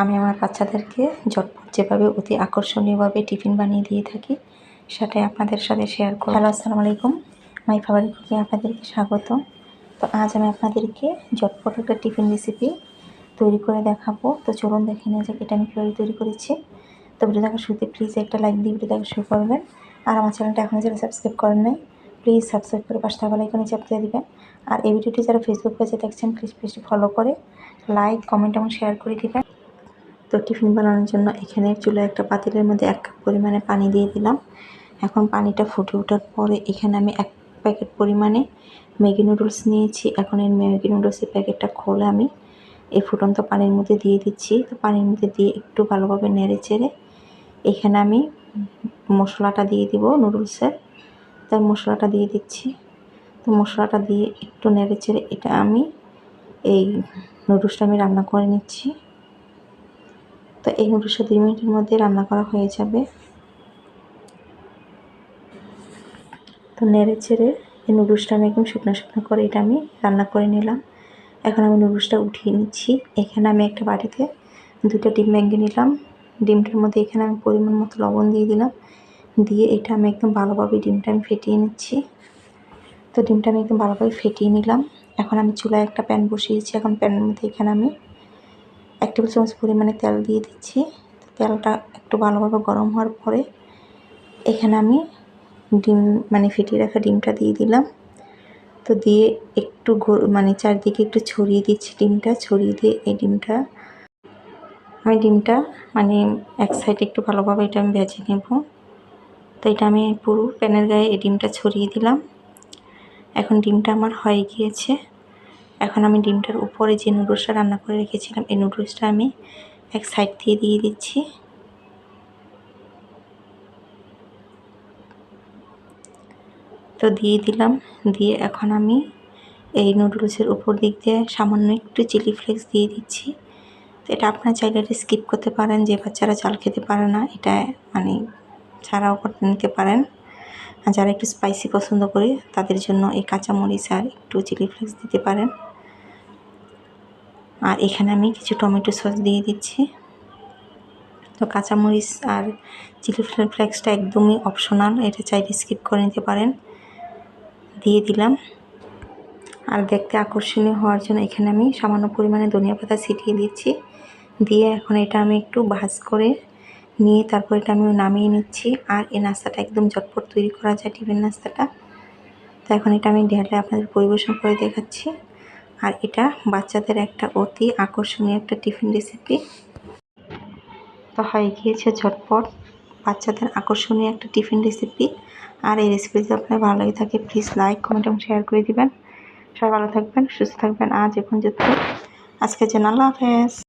আমি আমার বাচ্চাদেরকে ঝটপট যেভাবে অতি আকর্ষণীয়ভাবে টিফিন বানিয়ে দিয়ে থাকি, সেটাই আপনাদের সাথে শেয়ার করব। হ্যালো, আসসালামু আলাইকুম। মাই ফেভারিট কুকিং আপনাদেরকে স্বাগত। তো আজ আমি আপনাদেরকে ঝটপট একটা টিফিন রেসিপি তৈরি করে দেখাবো। তো চলুন দেখে নিয়ে যাক এটা আমি কীভাবে তৈরি করেছি। তো ভিডিও দেখার শুরুতে প্লিজ একটা লাইক দিয়ে ভিডিও দেখা শুরু করবেন। আর আমার চ্যানেলটা এখনও যারা সাবস্ক্রাইব করেন নাই প্লিজ সাবস্ক্রাইব করে পাশে থাকা লাইকনে চাপ দিয়ে দিবেন। আর এই ভিডিওটি যারা ফেসবুক পেজে দেখছেন প্লিজ পেজটি ফলো করে লাইক কমেন্ট এবং শেয়ার করে দিবেন। তো টিফিন বানানোর জন্য এখানে চুলায় একটা পাতিলের মধ্যে এক কাপ পরিমাণে পানি দিয়ে দিলাম। এখন পানিটা ফুটে ওঠার পরে এখানে আমি এক প্যাকেট পরিমাণে ম্যাগি নুডলস নিয়েছি। এখন এই ম্যাগি নুডলসের প্যাকেটটা খোলে আমি এই ফুটন্ত পানির মধ্যে দিয়ে দিচ্ছি। তো পানির মধ্যে দিয়ে একটু ভালোভাবে নেড়ে চেড়ে এখানে আমি মশলাটা দিয়ে দিব নুডলসের। তাই মশলাটা দিয়ে দিচ্ছি। তো মশলাটা দিয়ে একটু নেড়ে চেড়ে এটা আমি এই নুডলসটা আমি রান্না করে নিচ্ছি। তো এই নুডলসটা দুই মিনিটের মধ্যে রান্না করা হয়ে যাবে। তো নেড়ে চেড়ে এই নুডলসটা আমি একদম শুকনো শুকনো করে এটা আমি রান্না করে নিলাম। এখন আমি নুডলসটা উঠিয়ে নিচ্ছি। এখানে আমি একটা বাটিতে দুটো ডিম ভেঙে নিলাম। ডিমটার মধ্যে এখানে আমি পরিমাণ মতো লবণ দিয়ে দিলাম। দিয়ে এটা আমি একদম ভালোভাবে ডিমটা আমি ফেটিয়ে নিচ্ছি। তো ডিমটা আমি একদম ভালোভাবে ফেটিয়ে নিলাম। এখন আমি চুলায় একটা প্যান বসিয়েছি। এখন প্যানের মধ্যে এখানে আমি এক টেবিল চামচ পরিমাণে তেল দিয়ে দিচ্ছি। তেলটা একটু ভালোভাবে গরম হওয়ার পরে এখানে আমি ডিম মানে ফেটিয়ে রাখা ডিমটা দিয়ে দিলাম। তো দিয়ে একটু মানে চারদিকে একটু ছড়িয়ে দিচ্ছি ডিমটা, ছড়িয়ে দিয়ে এই ডিমটা, আমি ডিমটা মানে এক সাইডে একটু ভালোভাবে এটা আমি ভেজে নেব। তো এটা আমি পুরো প্যানের গায়ে এই ডিমটা ছড়িয়ে দিলাম। এখন ডিমটা আমার হয়ে গিয়েছে। এখন আমি ডিমটার উপরে যে নুডলসটা রান্না করে রেখেছিলাম, এই নুডলসটা আমি এক সাইড দিয়ে দিয়ে দিচ্ছি। তো দিয়ে দিলাম, দিয়ে এখন আমি এই নুডলসের উপর দিক দিয়ে সামান্য একটু চিলি ফ্লেক্স দিয়ে দিচ্ছি। তো এটা আপনার চাইলে স্কিপ করতে পারেন, যে বাচ্চারা চাল খেতে পারে না, এটা মানে ছাড়াও করতে নিতে পারেন। যারা একটু স্পাইসি পছন্দ করে, তাদের জন্য এই কাঁচামরিচ আর একটু চিলি ফ্লেক্স দিতে পারেন। আর এখানে আমি কিছু টমেটো সস দিয়ে দিচ্ছি। তো কাঁচামরিচ আর চিলি ফ্লেক্সটা একদমই অপশনাল এটা চাইলে স্কিপ করে নিতে পারেন। দিয়ে দিলাম। আর দেখতে আকর্ষণীয় হওয়ার জন্য এখানে আমি সামান্য পরিমাণে ধনিয়া পাতা ছিটিয়ে দিচ্ছি। দিয়ে এখন এটা আমি একটু ভাজ করে নিয়ে তারপর এটা আমি নামিয়ে নিচ্ছি। আর এই নাস্তাটা একদম ঝটপট তৈরি করা যায় টিফিন নাস্তাটা। তো এখন এটা আমি ঢেলে আপনাদের পরিবেশন করে দেখাচ্ছি। আর এটা বাচ্চাদের একটা অতি আকর্ষণীয় একটা টিফিন রেসিপি তো হয়ে গিয়েছে ঝটপট। বাচ্চাদের আকর্ষণীয় একটা টিফিন রেসিপি আর এই রেসিপি যদি আপনার ভালো লাগে থাকে প্লিজ লাইক কমেন্ট এবং শেয়ার করে দিবেন। সবাই ভালো থাকবেন, সুস্থ থাকবেন। আজ এখন যেতে আজকে আল্লাহ হাফেজ।